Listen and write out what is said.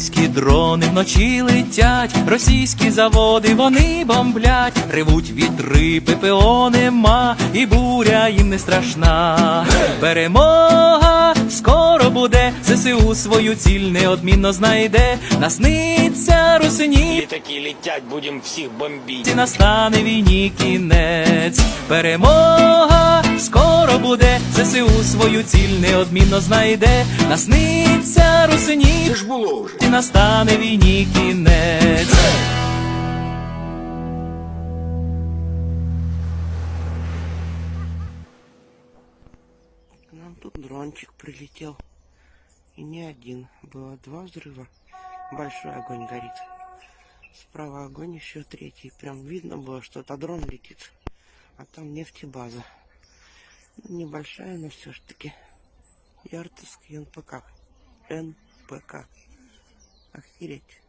Українські дрони вночі летять, російські заводи вони бомблять, ревуть вітри, ППО нема, і буря їм не страшна. Перемога скоро буде, ЗСУ свою ціль неодмінно знайде, насниться русині. Літаки летять, будем всіх бомбити. І настане війні кінець. Перемога скоро буде, ЗСУ свою ціль неодмінно знайде, насниться русині. Це ж було вже. І настане війні кінець. К нам тут дрончик прилетел. И не один. Было два взрыва. Большой огонь горит. Справа огонь еще третий. Прям видно было, что это дрон летит. А там нефтебаза. Небольшая, но все ж таки. Яртовский НПК. НПК. Охереть.